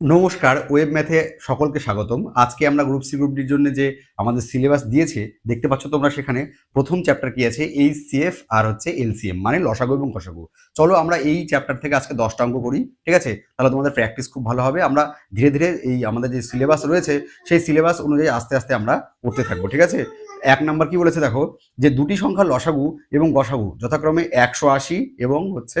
নমস্কার ওয়েব ম্যাথে সকলকে স্বাগতম। আজকে আমরা গ্রুপ সি গ্রুপ ডির জন্য যে আমাদের সিলেবাস দিয়েছে, দেখতে পাচ্ছ তোমরা সেখানে প্রথম চ্যাপ্টার কি আছে? এই সিএফ আর হচ্ছে এলসিএম মানে লসাগু এবং কষাগু চলো আমরা এই চ্যাপ্টার থেকে আজকে দশটা অঙ্ক করি, ঠিক আছে? তাহলে তোমাদের প্র্যাকটিস খুব ভালো হবে। আমরা ধীরে ধীরে এই আমাদের যে সিলেবাস রয়েছে, সেই সিলেবাস অনুযায়ী আস্তে আস্তে আমরা করতে থাকব, ঠিক আছে? এক নাম্বার কি বলেছে দেখো, যে দুটি সংখ্যা লসাগু এবং গসাগু যথাক্রমে একশো আশি এবং হচ্ছে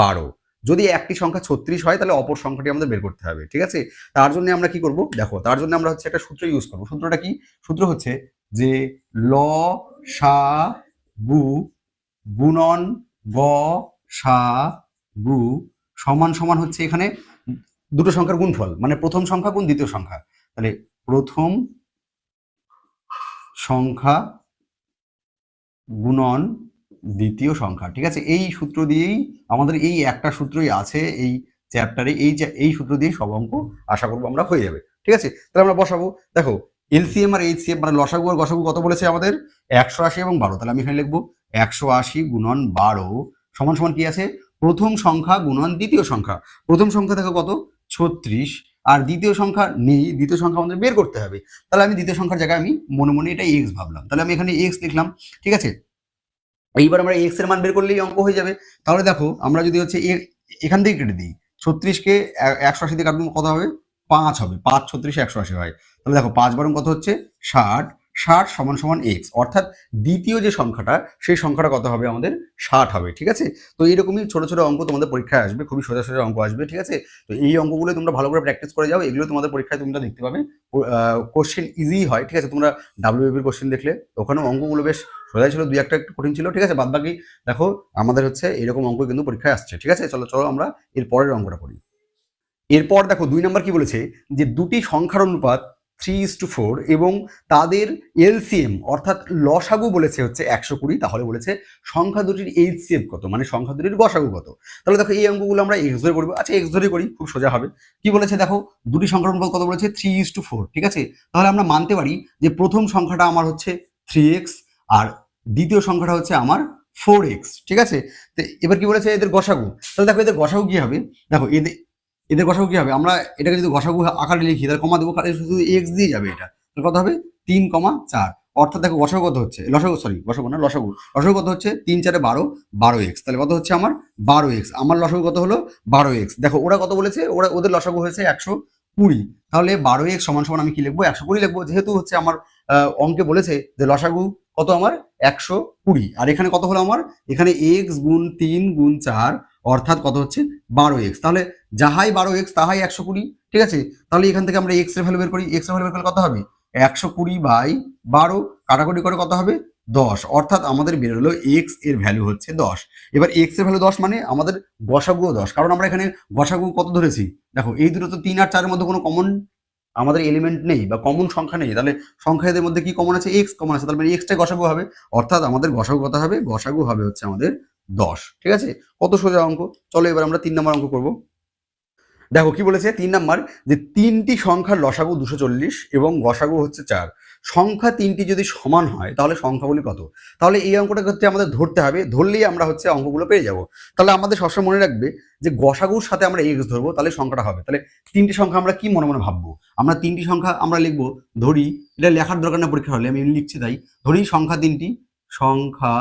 বারো। যদি একটি সংখ্যা ছত্রিশ হয়, তাহলে অপর সংখ্যাটি আমাদের বের করতে হবে, ঠিক আছে? তার জন্য আমরা কি করব? দেখো, তার জন্য আমরা হচ্ছে একটা সূত্র ইউজ করব। সূত্রটা কি? সূত্র হচ্ছে যে ল, সা, গু, গুণন, গ, সা, গু সমান সমান হচ্ছে এখানে দুটো সংখ্যার গুণফল মানে প্রথম সংখ্যা গুণ দ্বিতীয় সংখ্যা। তাহলে প্রথম সংখ্যা গুণন দ্বিতীয় সংখ্যা, ঠিক আছে? এই সূত্র দিয়েই আমাদের এই একটা সূত্রই আছে, এই চ্যাপ্টারে এই এই সূত্র দিয়ে সব অঙ্ক আশা করব আমরা হয়ে যাবে, ঠিক আছে? তাহলে আমরা বসাবো, দেখো এলসিএম আর এইচসিএম মানে লসাগু আর গসাগু কত বলেছে আমাদের? একশো আশি এবং বারো, তাহলে আমি এখানে লিখব, একশো আশি গুণন বারো সমান সমান কি আছে? প্রথম সংখ্যা গুণন দ্বিতীয় সংখ্যা, প্রথম সংখ্যা দেখো কত? ছত্রিশ, আর দ্বিতীয় সংখ্যা নেই, দ্বিতীয় সংখ্যা আমাদের বের করতে হবে, তাহলে আমি দ্বিতীয় সংখ্যার জায়গায় আমি মনে মনে এটা এক্স ভাবলাম, তাহলে আমি এখানে এক্স লিখলাম, ঠিক আছে? এইবার আমরা এক্সের মান বের করলেই অঙ্ক হয়ে যাবে। তাহলে দেখো, আমরা যদি হচ্ছে এখান থেকে কেটে দিই, ছত্রিশকে একশো আশি দিয়ে কাটবো, কত হবে? পাঁচ হবে। পাঁচ ছত্রিশ একশো আশি হয়। তাহলে দেখো, পাঁচ বারং কত হচ্ছে? ষাট। ষাট সমান সমান এক্স অর্থাৎ দ্বিতীয় যে সংখ্যাটা, সেই সংখ্যাটা কত হবে? আমাদের ষাট হবে, ঠিক আছে? তো এরকমই ছোট ছোট অঙ্ক তোমাদের পরীক্ষায় আসবে, খুবই সোজা সোজা অঙ্ক আসবে, ঠিক আছে? তো এই অঙ্কগুলো তোমরা ভালো করে প্র্যাকটিস করে যাও। এগুলো তোমাদের পরীক্ষায় তোমরা দেখতে পাবে। কোশ্চেন ইজি হয়, ঠিক আছে? তোমরা ডাব্লিউবির কোশ্চেন দেখলে। ওখানেও অঙ্কগুলো বেশ সোজা ছিল, দুই একটা একটু কঠিন ছিল, ঠিক আছে? বাদ বাকি দেখো, আমাদের হচ্ছে এরকম অঙ্ক কিন্তু পরীক্ষায় আসছে, ঠিক আছে? চলো চলো আমরা এর পরের অঙ্কটা করি। এরপর দেখো, দুই নম্বর কি বলেছে? যে দুটি সংখ্যার অনুপাত থ্রি ইস টু ফোর এবং তাদের এলসিএম অর্থাৎ লসাগু বলেছে হচ্ছে একশো কুড়ি, তাহলে বলেছে সংখ্যা দুটির এইচসিএফ কত? মানে সংখ্যা দুটির গসাগু কত? তাহলে দেখো, এই অঙ্কগুলো আমরা এক্স ধরে করব। আচ্ছা এক্স ধরে করি, খুব সোজা হবে। কি বলেছে দেখো? দুটি সংখ্যার অনুপাত কত বলেছে? থ্রি ইস টু ফোর ঠিক আছে? তাহলে আমরা মানতে পারি যে প্রথম সংখ্যাটা আমার হচ্ছে থ্রি এক্স আর দ্বিতীয় সংখ্যাটা হচ্ছে আমার ফোর এক্স ঠিক আছে? তো এবার কি বলেছে এদের গসাগু? তাহলে দেখো এদের গসাগু কি হবে? দেখো এদের এদের গসাগু কি হবে? আমরা এটাকে যদি গসাগু আকারে লিখি, তাহলে কমা দেবো তাহলে শুধু এক্স দিয়ে যাবে এটা। তাহলে কত হবে? তিন কমা চার। অর্থাৎ দেখো গসাগু কত হচ্ছে? লসাগু সরি গসাগু না, লসাগু। লসাগু কত হচ্ছে? তিন চারে বারো বারো এক্স তাহলে কত হচ্ছে আমার? বারো এক্স আমার লসাগু কত হলো? বারো এক্স দেখো ওরা কত বলেছে? ওরা, ওদের লসাগু হয়েছে একশো কুড়ি। তাহলে বারো এক্স সমান সমান আমি কি লিখব? একশো কুড়ি লিখব। যেহেতু হচ্ছে আমার অঙ্কে বলেছে যে লসাগু কত আমার? একশো কুড়ি। আর এখানে কত হলো আমার? এখানে এক্স গুণ তিন গুণ চার, অর্থাৎ কত হচ্ছে? বারো এক্স তাহলে যাহাই বারো এক্স তাহাই একশো কুড়ি। ঠিক আছে? তাহলে এখান থেকে আমরা এক্সের ভ্যালু বের করি। এক্সের ভ্যালু বের করলে কত হবে? একশো কুড়ি বাই বারো কাটাকুটি করে কত হবে? দশ। অর্থাৎ আমাদের বেরোলো এক্সের ভ্যালু হচ্ছে দশ। এবার এক্সের ভ্যালু দশ মানে আমাদের গসাগুও দশ। কারণ আমরা এখানে গসাগু কত ধরেছি? দেখো, এই দুটো তো তিন আর চারের মধ্যে কোনো কমন আমাদের এলিমেন্ট নেই বা কমন সংখ্যা নেই, তাহলে সংখ্যা এদের মধ্যে কি কমন আছে? এক্স কমন আছে, তাহলে এক্সটাই গসাগু হবে। অর্থাৎ আমাদের গসাগু কথা হবে? গসাগু হবে হচ্ছে আমাদের দশ, ঠিক আছে? কত সোজা অঙ্ক? চলো এবার আমরা তিন নম্বর অঙ্ক করব। দেখো কি বলেছে? তিন নাম্বার, যে তিনটি সংখ্যার লসাগু দুশো চল্লিশ এবং গসাগু হচ্ছে চার। সংখ্যা তিনটি যদি সমান হয়, তাহলে সংখ্যাগুলি কত? তাহলে এই অঙ্কটা ক্ষেত্রে আমাদের ধরতে হবে, ধরলেই আমরা হচ্ছে অঙ্কগুলো পেয়ে যাব। তাহলে আমাদের সবসময় মনে রাখবে যে গসাগুর সাথে আমরা এক্স ধরবো, তাহলে সংখ্যাটা হবে। তাহলে তিনটি সংখ্যা আমরা কি মনে মনে ভাববো? আমরা তিনটি সংখ্যা আমরা লিখব, ধরি, এটা লেখার দরকার না পরীক্ষা হলে, আমি লিখছি তাই। ধরি সংখ্যা তিনটি সংখ্যা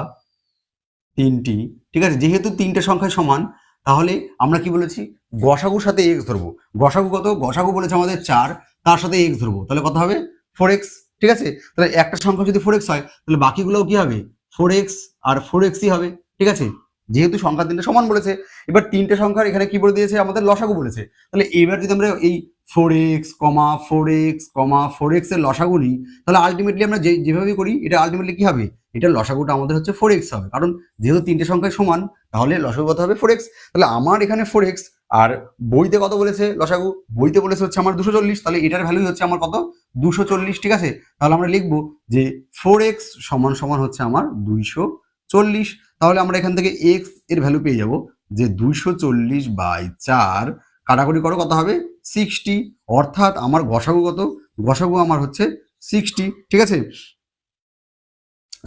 তিনটি, ঠিক আছে? যেহেতু তিনটে সংখ্যা সমান তাহলে আমরা কি বলেছি? গসাগুর সাথে এক্স ধরবো। গসাগু কত? গসাগু বলেছে আমাদের চার, তার সাথে এক্স ধরবো। তাহলে কত হবে? ফোর এক্স ঠিক আছে? তাহলে একটা সংখ্যা যদি ফোর এক্স হয়, তাহলে বাকিগুলোও কি হবে? ফোর এক্স আর ফোর এক্সই হবে, ঠিক আছে? যেহেতু সংখ্যা তিনটে সমান বলেছে, এবার তিনটে সংখ্যার এখানে কি বলে দিয়েছে? আমাদের লসাগু বলেছে। তাহলে এবার যদি আমরা এই ফোর এক্স কমা ফোর এক্স কমা ফোর এক্সের লসাগু নিই তাহলে আলটিমেটলি আমরা যে, যেভাবে করি, এটা আলটিমেটলি কি হবে? এটা লসাগুটা আমাদের হচ্ছে ফোর এক্স হবে। কারণ যেহেতু তিনটে সংখ্যায় সমান, তাহলে লসাগু কত হবে? ফোর এক্স তাহলে আমার এখানে ফোর এক্স আর বইতে কত বলেছে লসাগু? বইতে বলেছে হচ্ছে আমার দুশো চল্লিশ, তাহলে এটার ভ্যালু হচ্ছে আমার কত? দুশো চল্লিশ, ঠিক আছে? তাহলে আমরা লিখব যে ফোর এক্স সমান সমান হচ্ছে আমার দুইশো চল্লিশ। তাহলে আমরা এখান থেকে এক্সের ভ্যালু পেয়ে যাব যে দুইশো চল্লিশ বাই চার। কাটাকুটি করো কত হবে? সিক্সটি অর্থাৎ আমার গসাগু কত? গসাগু আমার হচ্ছে সিক্সটি ঠিক আছে?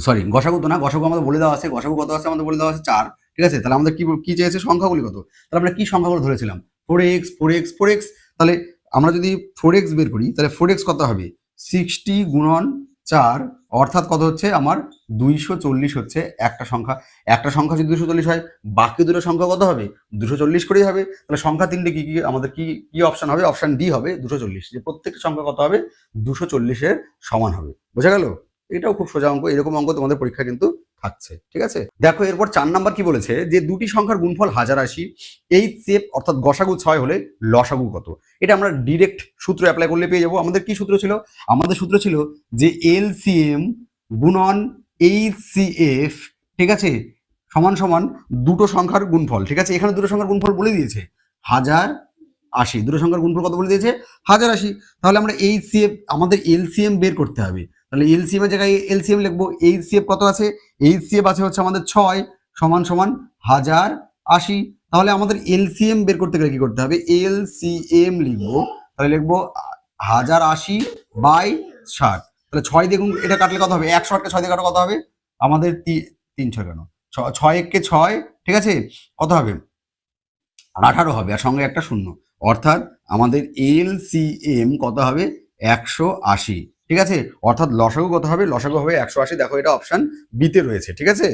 সরি গসাগু তো না, গসাগু আমাদের বলে দেওয়া আছে, গসাগু কত আছে? আমাদের বলে দেওয়া আছে চার, ঠিক আছে? তাহলে আমাদের কি কি চেয়েছে? সংখ্যাগুলি কত? তাহলে আমরা কি সংখ্যাগুলো ধরেছিলাম? Four x four x four x তাহলে আমরা যদি ফোর এক্স বের করি, তাহলে ফোর এক্স কত হবে? সিক্সটি গুণন চার অর্থাৎ কত হচ্ছে? আমার দুইশো চল্লিশ হচ্ছে একটা সংখ্যা। একটা সংখ্যা যদি দুশো চল্লিশ হয়, বাকি দুটো সংখ্যা কত হবে? দুশো চল্লিশ করেই হবে। তাহলে সংখ্যা তিনটে কি কি, আমাদের কি কি অপশন হবে? অপশন ডি হবে দুশো চল্লিশ। যে প্রত্যেকটা সংখ্যা কত হবে? দুশো চল্লিশের সমান হবে। বোঝা গেল? এটাও খুব সোজা অঙ্ক। এরকম অঙ্ক তোমাদের পরীক্ষা কিন্তু থাকছে, ঠিক আছে? দেখো, এরপর চার নাম্বার কি বলেছে? যে দুটি সংখ্যার গুণফল হাজার আশি এই সেপ অর্থাৎ গসাগু ছয় হলে লসাগু কত? এটা আমরা ডিরেক্ট সূত্র অ্যাপ্লাই করলে পেয়ে যাব। আমাদের কি সূত্র ছিল? আমাদের সূত্র ছিল যে এলসিএম গুণন এইচসিএফ ঠিক আছে? সমান সমান দুটো সংখ্যার গুণফল, ঠিক আছে? এখানে দুটো সংখ্যার গুণফল বলে দিয়েছে হাজার আশি। দুটো সংখ্যার গুণফল কত বলে দিয়েছে? হাজার আশি। তাহলে আমরা এইচসিএফ আমাদের এলসিএম বের করতে হবে। তাহলে এল এলসিএম এর জায়গায় এলসিএম লিখব। এইচসিএফ কত আছে? এইচসিএফ আছে হচ্ছে আমাদের ছয় সমান সমান হাজার আশি। তাহলে আমাদের এলসিএম বের করতে গেলে কি করতে হবে? এলসিএম লিখব। তাহলে লিখব হাজার আশি বাই ষাট। তাহলে ছয় দেখুন এটা কাটলে কত হবে? একশো আটকে ছয় দিয়ে কাটা কত হবে? আমাদের তিন ছয় কেন? ছয় এককে ছয়, ঠিক আছে? কত হবে? আঠারো হবে, আর সঙ্গে একটা শূন্য। অর্থাৎ আমাদের এল সি এম কত হবে? একশো আশি। ঠিক আছে? অর্থাৎ লসাগু কত হবে? লসাগু হবে একশো আশি। দেখো এটা অপশন বিতে রয়েছে, ঠিক আছে?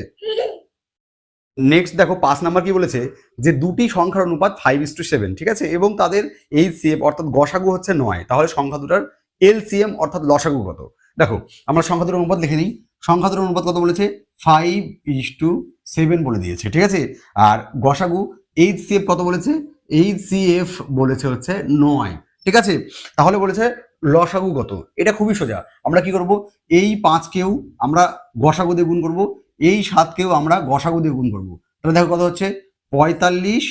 নেক্সট দেখো, পাঁচ নাম্বার কি বলেছে? যে দুটি সংখ্যার অনুপাত ফাইভ ইস টু সেভেন ঠিক আছে? এবং তাদের এই সিএম অর্থাৎ গসাগু হচ্ছে নয়। তাহলে সংখ্যা দুটার এল এলসিএম অর্থাৎ লসাগু কত? দেখো, আমরা সংখ্যা দুটোর অনুপাত লিখে নিই। সংখ্যা দুটোর অনুপাত কত বলেছে? ফাইভ ইস টু সেভেন বলে দিয়েছে, ঠিক আছে? আর গসাগু এইচ সিএফ কত বলেছে? এইচ সিএফ বলেছে হচ্ছে নয়, ঠিক আছে? তাহলে বলেছে লসাগু কত এটা খুবই সোজা। আমরা কি করব? এই পাঁচকেও আমরা গসাগু দিয়ে গুণ করব। এই সাতকেও আমরা গসাগু দিয়ে গুণ করব। তাহলে দেখো কত হচ্ছে? পঁয়তাল্লিশ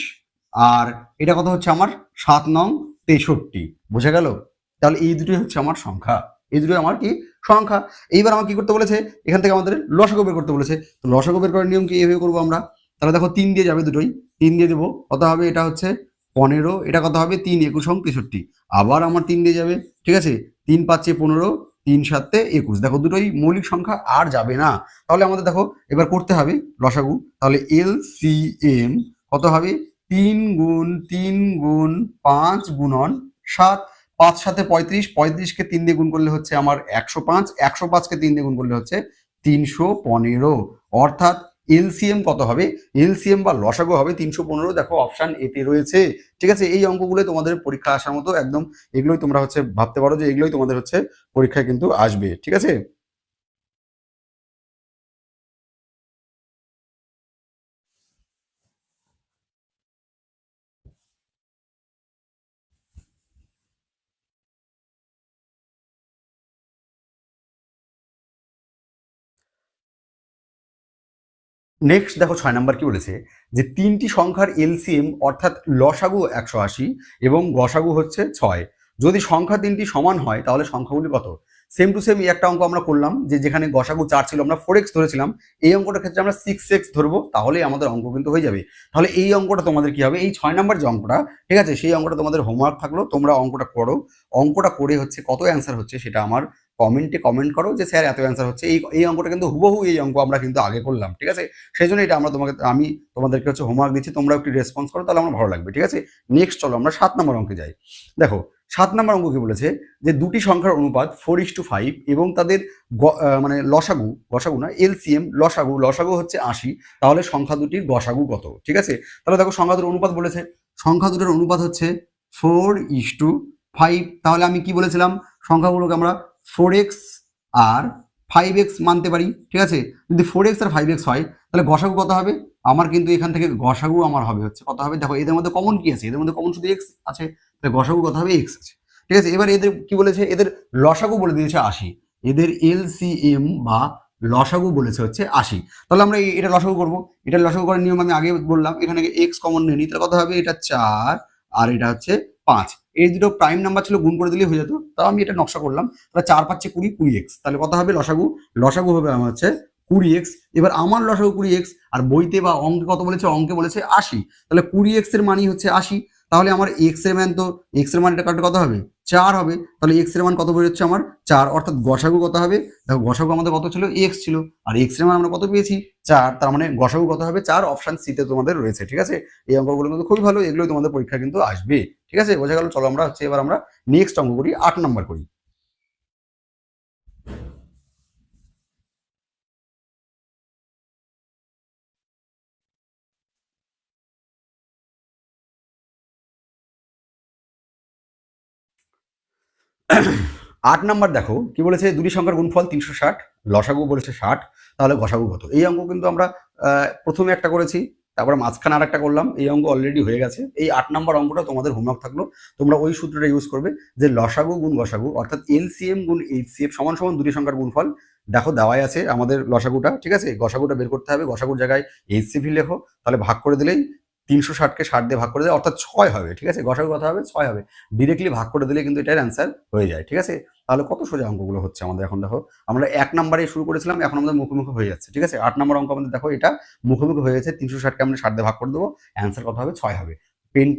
আর এটা কত হচ্ছে আমার? সাত নং তেষট্টি। বোঝা গেল? তাহলে এই দুটোই হচ্ছে আমার সংখ্যা। এই দুটোই আমার কি? সংখ্যা। এইবার আমার কি করতে বলেছে? এখান থেকে আমাদের লসাগু বের করতে বলেছে। তো লসাগু বের করার নিয়ম কি? এভাবে করব আমরা। তাহলে দেখো তিন দিয়ে যাবে দুটোই। তিন দিয়ে দেবো। কত হবে? এটা হচ্ছে পনেরো, এটা কত হবে? তিন, একুশ অঙ্ক তেষট্টি। আবার আমার তিন দিয়ে যাবে, ঠিক আছে? তিন পাঁচে পনেরো, তিন সাতে একুশ। দেখো দুটোই মৌলিক সংখ্যা আর যাবে না। তাহলে আমাদের দেখো, এবার করতে হবে লসাগু তাহলে এল সি এম কত হবে? তিন গুণ তিন গুণ, পাঁচ গুণন সাত। পাঁচ সাথে পঁয়ত্রিশ, পঁয়ত্রিশকে তিন দিয়ে গুণ করলে হচ্ছে আমার একশো পাঁচ। একশো পাঁচকে তিন দিয়ে গুণ করলে হচ্ছে তিনশো পনেরো। অর্থাৎ এলসিএম কত হবে? এলসিএম বা লসাগো হবে তিনশো পনেরো। দেখো অপশান এতে রয়েছে। ঠিক আছে, এই অঙ্কগুলো তোমাদের পরীক্ষা আসার মতো একদম এগুলোই তোমরা হচ্ছে ভাবতে পারো যে এগুলোই তোমাদের হচ্ছে পরীক্ষায় কিন্তু আসবে। ঠিক আছে? নেক্সট দেখো ছয় নাম্বার কি বলেছে? যে তিনটি সংখ্যার এলসিএম অর্থাৎ লসাগু একশো আশি এবং গসাগু হচ্ছে ছয়। যদি সংখ্যা তিনটি সমান হয়, তাহলে সংখ্যাগুলি কত? সেম টু সেম একটা অঙ্ক আমরা করলাম, যে যেখানে গসাগু চার ছিল, আমরা ফোর এক্স ধরেছিলাম। এই অঙ্কটার ক্ষেত্রে আমরা সিক্স এক্স ধরবো, তাহলেই আমাদের অঙ্ক কিন্তু হয়ে যাবে। তাহলে এই অঙ্কটা তোমাদের কি হবে? এই ছয় নাম্বার যে অঙ্কটা, ঠিক আছে? সেই অঙ্কটা তোমাদের হোমওয়ার্ক থাকল, তোমরা অঙ্কটা করো। অঙ্কটা করে হচ্ছে কত অ্যান্সার হচ্ছে, সেটা আমার কমেন্টে কমেন্ট করো যে, স্যার, এত অ্যান্সার হচ্ছে। এই এই অঙ্কটা কিন্তু হুবহু এই অঙ্ক আমরা কিন্তু আগে করলাম, ঠিক আছে? সেই জন্য এটা আমরা তোমাকে, আমি তোমাদেরকে হচ্ছে হোমওয়ার্ক দিচ্ছি তোমরা একটু রেসপন্স করো, তাহলে আমার ভালো লাগবে, ঠিক আছে? নেক্সট চলো, আমরা সাত নম্বর অঙ্কে যাই। দেখো, সাত নম্বর অঙ্ক কি বলেছে? যে, দুটি সংখ্যার অনুপাত ফোর ইস টু ফাইভ এবং তাদের মানে লসাগু লসাগু না এলসিএম লসাগু লসাগু হচ্ছে আশি, তাহলে সংখ্যা দুটির গসাগু কত, ঠিক আছে? তাহলে দেখো সংখ্যা দুটোর অনুপাত বলেছে, সংখ্যা দুটোর অনুপাত হচ্ছে ফোর ইস টু ফাইভ তাহলে আমি কি বলেছিলাম? সংখ্যাগুলোকে আমরা ফোর এক্স আর ফাইভ এক্স মানতে পারি, ঠিক আছে? যদি ফোর এক্স আর ফাইভ এক্স হয়, তাহলে গসাগু কত হবে? আমার কিন্তু এখান থেকে গসাগু আমার হবে হচ্ছে। কত হবে? দেখো, এদের মধ্যে কমন কি আছে? এদের মধ্যে কমন শুধু এক্স আছে, তাহলে গসাগু কত হবে? এক্স আছে। ঠিক আছে? এবার এদের কি বলেছে? এদের লসাগু বলে দিয়েছে আশি। এদের এলসিএম বা লসাগু বলেছে হচ্ছে আশি। তাহলে আমরা এটা লসাগু করব। এটা লসাগু করার নিয়ম আমি আগে বললাম। এখানে এক্স কমন নিয়ে নিই। তাহলে কত হবে? এটা চার আর এটা হচ্ছে পাঁচ। এই দুটো প্রাইম নাম্বার ছিল গুণ করে দিলেই হয়ে যেত। তাও আমি এটা নকশা করলাম। তাহলে চার পাচ্ছে কুড়ি কুড়ি এক্স তাহলে কথা হবে লসাগু? লসাগু হবে আমার হচ্ছে কুড়ি এক্স এবার আমার লসাগু কুড়ি এক্স আর বইতে বা অঙ্কে কত বলেছে? অঙ্কে বলেছে আশি। তাহলে কুড়ি এক্সের মানই হচ্ছে আশি। তাহলে আমার এক্সের মান তো এক্সের মান কাটলে কত হবে? চার হবে, তাহলে এক্সের মান কত বেরোচ্ছে আমার? চার, অর্থাৎ গসাগু কত হবে? দেখো, গসাগু আমাদের কত ছিল? এক্স ছিল, আর এক্সের মান আমরা কত পেয়েছি? চার, তার মানে গসাগু কত হবে? চার অপশন সিতে তোমাদের রয়েছে, ঠিক আছে? এই অঙ্কগুলো কিন্তু খুবই ভালো এগুলো তোমাদের পরীক্ষা কিন্তু আসবে, ঠিক আছে? বোঝা গেল, চলো আমরা হচ্ছে এবার আমরা নেক্সট অঙ্ক করি, আট নম্বর করি। আট নাম্বার দেখো, কি বলেছে? দুটি সংখ্যার গুণফল তিনশো ষাট, লসাগু বলেছে ষাট, তাহলে গসাগু কত? এই অঙ্ক কিন্তু আমরা প্রথমে একটা করেছি, তারপরে মাঝখানে আর একটা করলাম, এই অঙ্ক অলরেডি হয়ে গেছে। এই আট নাম্বার অঙ্কটা তোমাদের হোমওয়ার্ক থাকল, তোমরা ওই সূত্রটা ইউজ করবে যে লসাগু গুণ গসাগু, অর্থাৎ এলসিএম গুণ এইচসিএফ সমান সমান দুটি সংখ্যার গুণফল, দেখো দেওয়াই আছে আমাদের লসাগুটা, ঠিক আছে? গসাগুটা বের করতে হবে, গসাগুর জায়গায় এইচসিভি লেখো, তাহলে ভাগ করে দিলেই তিনশো ষাটকে ষাট দিয়ে ভাগ করে দেয়, অর্থাৎ ছয় হবে, ঠিক আছে? গসাগু কথা হবে, ছয় হবে। ডিরেক্টলি ভাগ করে দিলে কিন্তু এটার অ্যান্সার হয়ে যায়, ঠিক আছে? তাহলে কত সোজা অঙ্কগুলো হচ্ছে আমাদের এখন দেখো? আমরা এক নাম্বারে শুরু করেছিলাম, এখন আমাদের মুখোমুখি হয়ে যাচ্ছে, ঠিক আছে? আট নম্বর অঙ্ক আমাদের দেখো, এটা মুখোমুখি হয়ে যাচ্ছে, তিনশো ষাটকে আমরা ষাট দিয়ে ভাগ করে দেবো অ্যান্সার কত হবে? ছয় হবে। পেন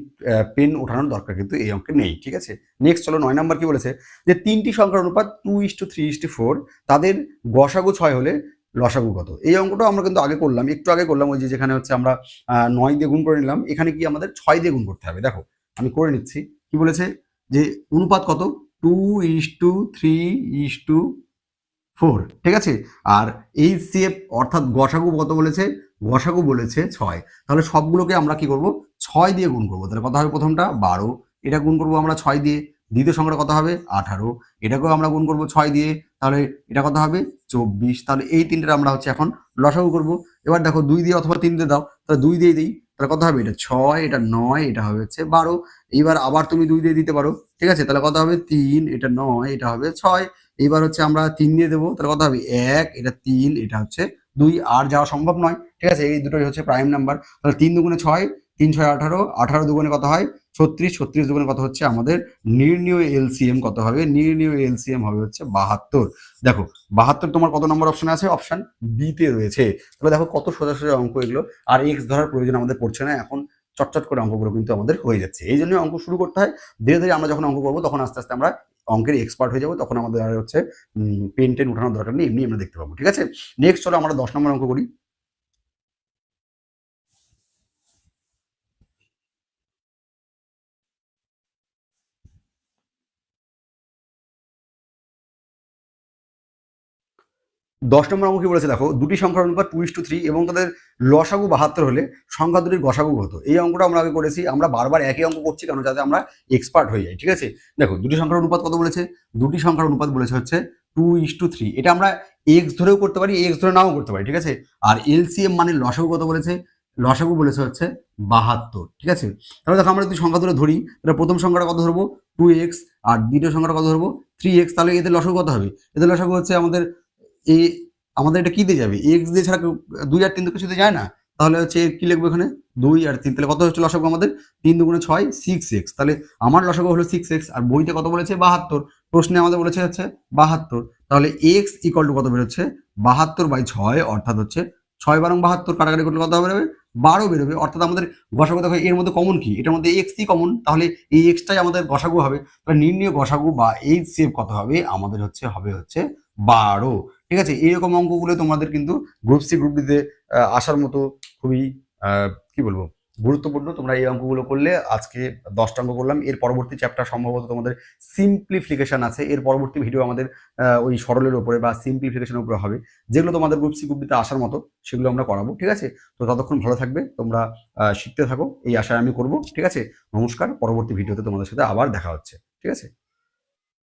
পেন ওঠানোর দরকার কিন্তু এই অঙ্কে নেই, ঠিক আছে? নেক্সট চলো নয় নাম্বার কি বলেছে? যে তিনটি সংখ্যার অনুপাত two is to three is to four তাদের গসাগু ছয় হলে লসাগু কত? এই অঙ্কটাও আমরা কিন্তু আগে করলাম, একটু আগে করলাম ওই যে যেখানে হচ্ছে আমরা নয় দিয়ে গুণ করে নিলাম, এখানে কি আমাদের ছয় দিয়ে গুণ করতে হবে? দেখো, আমি করে নিচ্ছি। কি বলেছে? যে অনুপাত কত? Two is to three is to four ঠিক আছে? আর এই সিএফ অর্থাৎ গসাগু কত বলেছে? গসাগু বলেছে ছয়। তাহলে সবগুলোকে আমরা কি করব? ছয় দিয়ে গুণ করব। তাহলে কত হবে প্রথমটা? বারো। এটা গুণ করব আমরা ছয় দিয়ে। দ্বিতীয় সংখ্যাটা কত হবে? আঠারো। এটাকেও আমরা গুণ করব ছয় দিয়ে। তাহলে এটা কত হবে? চব্বিশ, তাহলে এই তিনটা আমরা হচ্ছে এখন লসাগু করব। এবার দেখো দুই দিয়ে অথবা তিন দিয়ে দাও, তাহলে দুই দিয়ে দিই, তাহলে কত হবে? এটা ছয়, এটা নয়, এটা হবে হচ্ছে বারো। এইবার আবার তুমি দুই দিয়ে দিতে পারো, ঠিক আছে? তাহলে কত হবে? তিন, এটা নয়, এটা হবে ছয়। এইবার হচ্ছে আমরা তিন দিয়ে দেবো, তাহলে কত হবে? এক, এটা তিন, এটা হচ্ছে দুই। আর যাওয়া সম্ভব নয়, ঠিক আছে? এই দুটোই হচ্ছে প্রাইম নাম্বার তাহলে তিন দুগুণে ছয়, তিন ছয় আঠারো আঠারো দুগুণে কত হয়? ছত্রিশ ছত্রিশ দুগুণে কত হচ্ছে? আমাদের নির্ণীয় এলসিএম কত হবে? নির্ণীয় এলসিএম হবে হচ্ছে বাহাত্তর। দেখো, বাহাত্তর তোমার কত নম্বর অপশন আছে? অপশন বিতে রয়েছে। তাহলে দেখো কত সোজা সোজা অঙ্ক এগুলো। আর এক্স ধরার প্রয়োজন আমাদের পড়ছে না। এখন চটচট করে অঙ্কগুলো কিন্তু আমাদের হয়ে যাচ্ছে। এই জন্য অঙ্ক শুরু করতে হয়। ধীরে ধীরে আমরা যখন অঙ্ক করব, তখন আস্তে আস্তে আমরা অঙ্কের এক্সপার্ট হয়ে যাব। তখন আমাদের আর হচ্ছে পেন টেন উঠানোর দরকার নেই। এমনি আমরা দেখতে পাবো। ঠিক আছে? নেক্সট চলো আমরা দশ নম্বর অঙ্ক করি। দশ নম্বর অঙ্ক কি বলেছে? দেখো, দুটি সংখ্যার অনুপাত টু টু থ্রি এবং তাদের লসাগু বাহাত্তর হলে সংখ্যা দুটির গসাগু হতো এই অঙ্কটা আমরা আগে করেছি, আমরা বারবার একই অঙ্ক করছি কেন? যাতে আমরা এক্সপার্ট হয়ে যাই, ঠিক আছে? দেখো, দুটি সংখ্যার অনুপাত কত বলেছে? দুটি সংখ্যার অনুপাত বলেছে হচ্ছে টু ইস টু থ্রি এটা আমরা এক্স ধরেও করতে পারি এক্স ধরে নাও করতে পারি, ঠিক আছে? আর এলসিএম মানে লসাগু কত বলেছে? লসাগু বলেছে হচ্ছে বাহাত্তর, ঠিক আছে? তাহলে দেখো, আমরা যদি সংখ্যা ধরে ধরি, তাহলে প্রথম সংখ্যাটা কত ধরবো? টু এক্স আর দ্বিতীয় সংখ্যাটা কত ধরবো? থ্রি এক্স তাহলে এদের লসাগু কত হবে? এদের লসাগু হচ্ছে আমাদের এ আমাদের এটা কি দিয়ে যাবে এক্স দিয়ে ছাড়া দুই আর তিন তো কিছুতে যায় না? তাহলে হচ্ছে কি লিখব এখানে? দুই আর তিন। তাহলে কত হচ্ছে লসাগু আমাদের? তিন দুগুণে ছয় সিক্স এক্স তাহলে আমার লসাগু হলো সিক্স এক্স আর বইতে কত বলেছে? বাহাত্তর। প্রশ্নে আমাদের বলেছে হচ্ছে বাহাত্তর। তাহলে এক্স ইকুয়াল টু কত বেরোচ্ছে? বাহাত্তর বাই ছয়, অর্থাৎ হচ্ছে ছয় বারং বাহাত্তর কাটাকাটি করলে কত বেরোবে বারো বেরোবে। অর্থাৎ আমাদের গসাগু দেখো, এর মধ্যে কমন কি? এটার মধ্যে এক্সই কমন তাহলে এই এক্সটাই আমাদের গসাগু হবে। তাহলে নির্ণয় গসাগু বা এইচ সেভ কত হবে? আমাদের হচ্ছে, হবে হচ্ছে বারো। ঠিক আছে? এইরকম অঙ্কগুলো তোমাদের কিন্তু গ্রুপ সি গ্রুপ ডিতে আসার মতো খুবই কি বলব, গুরুত্বপূর্ণ। তোমরা এই অঙ্কগুলো করলে আজকে দশটা অঙ্ক করলাম। এর পরবর্তী চ্যাপ্টার সম্ভবত তোমাদের সিম্পলিফিকেশন আছে। এর পরবর্তী ভিডিও আমাদের ওই সরলের উপরে বা সিম্পলিফিকেশনের উপরে হবে। যেগুলো তোমাদের গ্রুপ সি গ্রুপ ডিতে আসার মতো, সেগুলো আমরা করাবো, ঠিক আছে? তো ততক্ষণ ভালো থাকবে। তোমরা শিখতে থাকো। এই আশায় আমি করব, ঠিক আছে? নমস্কার। পরবর্তী ভিডিওতে তোমাদের সাথে আবার দেখা হচ্ছে, ঠিক আছে?